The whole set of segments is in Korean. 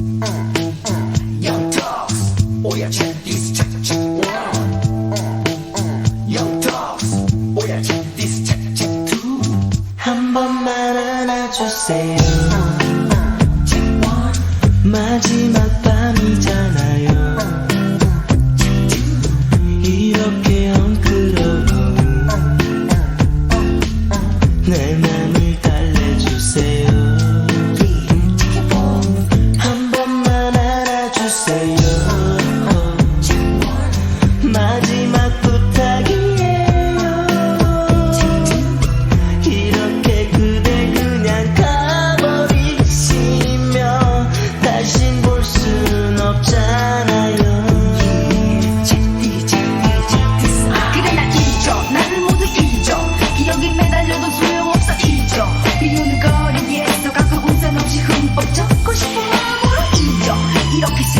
Young dogs, oh yeah, check this, check check one. Young dogs, oh yeah, check this, check check two. 한 번만 안아주세요. Check one. 마지막 밤이잖아요. 이렇게 엉클어도 내 맘을 달래주세요.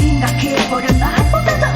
생각해버렸나? 보다 더